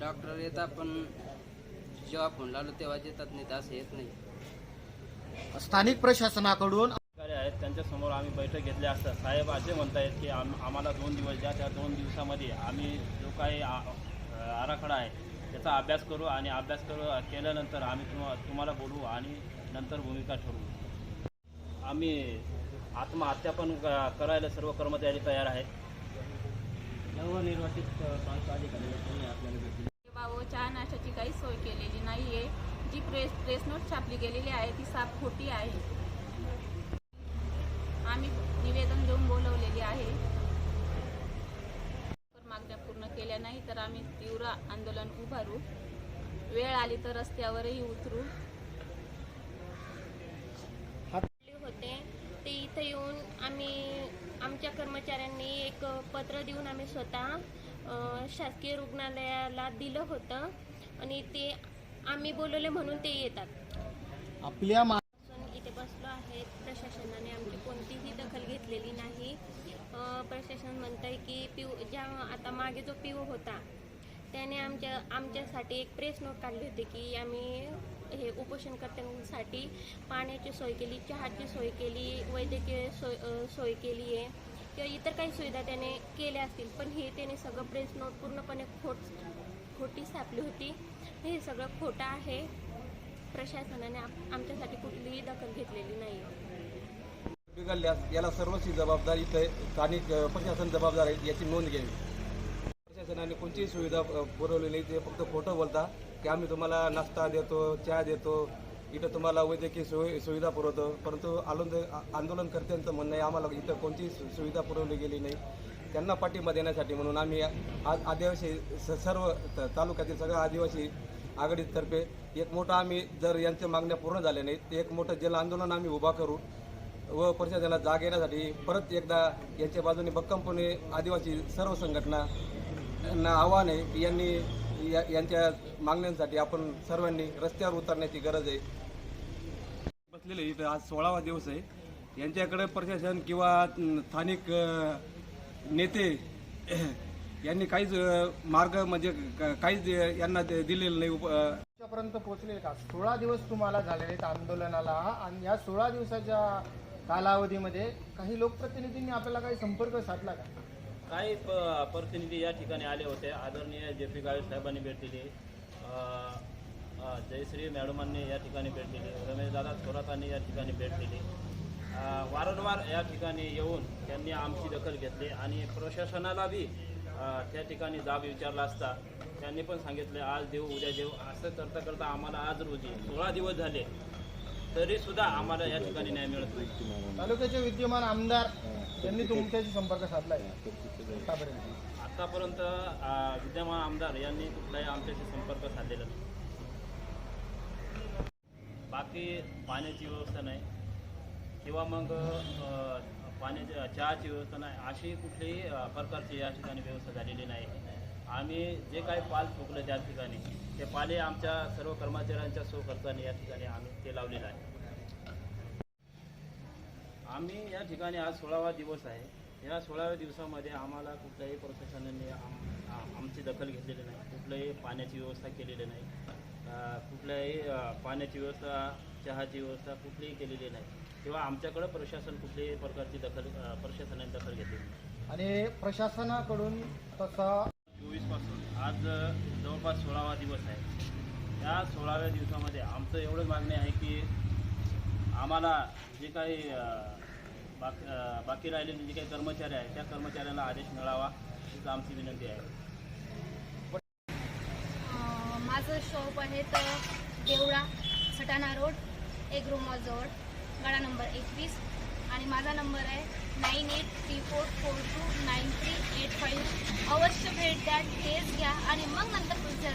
Doctor येतात पण जेव्हा फोन लावलो तेव्हाच येतात नाही तर असं येत नाही. स्थानिक प्रशासनाकडून अधिकारी आहेत त्यांच्यासमोर आम्ही बैठक घेतली असता. साहेब असे म्हणतायत की आम आम्हाला दोन दिवस ज्या त्या दोन दिवसामध्ये आम्ही जो काही आ- आराखडा आहे त्याचा अभ्यास करू आणि अभ्यास करू केल्यानंतर आम्ही तुम्हा तुम्हाला बोलवू आणि नंतर भूमिका ठरवू. आम्ही आत्महत्या पण क- करायला सर्व कर्मचारी तयार आहेत. नवनिर्वाचित प्रांत अधिकारी आपल्याला भेटले? चहा नाश्त्याची काही सोय केलेली नाहीये. जी प्रेस प्रेस नोट छापली गेलेली आहे ती साफ खोटी आहे. आम्ही निवेदन देऊन बोलवलेली आहे. मागण्या पूर्ण केल्या नाही तर आम्ही तीव्र आंदोलन उभारू. वेळ आली तर रस्त्यावरही उतरू. होते. ते इथं येऊन आम्ही आमच्या कर्मचाऱ्यांनी एक पत्र देऊन आम्ही स्वतः शासकीय रुग्णालयाला दिलं होतं आणि ते आम्ही बोलवले म्हणून ते येतात. आपल्या मा- इथे बसलो आहे प्रशासनाने आमची कोणतीही दखल घेतलेली नाही. अ, प्रशासन म्हणतंय की पिऊ ज्या आता मागे जो पिऊ होता त्याने आमच्या आमच्यासाठी एक प्रेस नोट काढली होती की आम्ही हे उपोषणकर्त्यांसाठी पाण्याची सोय केली चहाची सोय केली वैद्यकीय सोय अ, सोय केली आहे किंवा इतर काही सुविधा त्याने केल्या असतील पण हे त्याने सगळं प्रेस नोट पूर्णपणे खोट खोटी सापली होती. हे सगळं खोटं आहे. प्रशासनाने आमच्यासाठी कुठलीही दखल घेतलेली नाही बिघडल्यास याला सर्वस्वी जबाबदारी इथे स्थानिक प्रशासन जबाबदार आहे याची नोंद घ्यावी. प्रशासनाने कोणतीही सुविधा पुरवलेली पुरवली नाही. ते फक्त खोटं बोलता की आम्ही तुम्हाला नाश्ता देतो चहा देतो इथं तुम्हाला वैद्यकीय सोय सुविधा पुरवतो परंतु आंदोलन आंदोलनकर्त्यांचं म्हणणं आहे आम्हाला इथं कोणतीही सुविधा पुरवली गेली नाही. त्यांना पाठिंबा देण्यासाठी म्हणून आम्ही आज आदिवासी स- सर्व तालुक्यातील सगळ्या आदिवासी आघाडीतर्फे एक मोठं आम्ही जर यांच्या मागण्या पूर्ण झाल्या नाहीत एक मोठं जल आंदोलन आम्ही उभा करू व परिषदेला जाग येण्यासाठी परत एकदा यांच्या बाजूने भक्कमपणे आदिवासी सर्व संघटना यांना आव्हान आहे की यांनी या- यांच्या मागण्यांसाठी आपण सर्वांनी रस्त्यावर उतरण्याची गरज आहे. बसलेले इथं आज सोळावा दिवस आहे. यांच्याकडे प्रशासन किंवा स्थानिक नेते यांनी काहीच मार्ग म्हणजे काहीच यांना दिलेलं नाही. उप- पोहोचले का? सोळा दिवस तुम्हाला झालेले आहेत आंदोलनाला आणि या सोळा दिवसाच्या कालावधीमध्ये काही लोकप्रतिनिधींनी आपल्याला काही संपर्क साधला का? काही प- प्रतिनिधी या ठिकाणी आले होते. आदरणीय जे पी गावे साहेबांनी भेट दिली. जयश्री मॅडमांनी या ठिकाणी भेट दिली. रमेशदादा थोरातांनी या ठिकाणी भेट दिली. वारंवार या ठिकाणी येऊन त्यांनी आमची दखल घेतली आणि प्रशासनाला बी त्या ठिकाणी जाब विचारला असता. त्यांनी पण सांगितले आज देऊ उद्या देऊ. असं करता करता आम्हाला आज रोजी सोळा दिवस झाले. तरी सुद्धा आम्हाला या ठिकाणी न्याय मिळत नाही. तालुक्याचे विद्यमान आमदार यांनी तुमच्याशी संपर्क साधला आतापर्यंत. आतापर्यंत विद्यमान आमदार यांनी कुठलाही आमच्याशी संपर्क साधलेला नाही. बाकी पाण्याची व्यवस्था नाही. किंवा मग पाण्याची चहाची व्यवस्था नाही. अशी कुठलीही प्रकारची या ठिकाणी व्यवस्था झालेली नाही. आम्ही जे काही पाल ठोकलं त्या ठिकाणी ते पाले आमच्या सर्व कर्मचाऱ्यांच्या स्वखर्चाने या ठिकाणी आम्ही ते लावलेलं आहे. आम्ही या ठिकाणी आज सोळावा दिवस आहे. या सोळाव्या दिवसामध्ये आम्हाला कुठल्याही प्रशासनाने आम आमची दखल घेतलेली नाही. कुठल्याही पाण्याची व्यवस्था केलेली नाही. कुठल्याही पाण्याची व्यवस्था चहाची व्यवस्था कुठलीही केलेली नाही. किंवा आमच्याकडं प्रशासन कुठल्याही प्रकारची दखल प्रशासनाने दखल घेतलेली नाही. आणि प्रशासनाकडून तसा आज जवळपास सोळावा दिवस आहे. या सोळाव्या दिवसामध्ये आमचं एवढंच मागणे आहे की आम्हाला जे काही बाकी बाकी राहिलेले जे काही कर्मचारी आहेत त्या कर्मचाऱ्यांना आदेश मिळावा हीच आमची विनंती आहे. माझं शॉप आहे तर देवळा सटाणा रोड एग्रो मॉलजवळ गाडा नंबर एकवीस. आणि माझा नंबर आहे nine eight three four four two nine three eight five. अवश्य भेट द्या टेस्ट घ्या आणि मग नंतर तुमच्या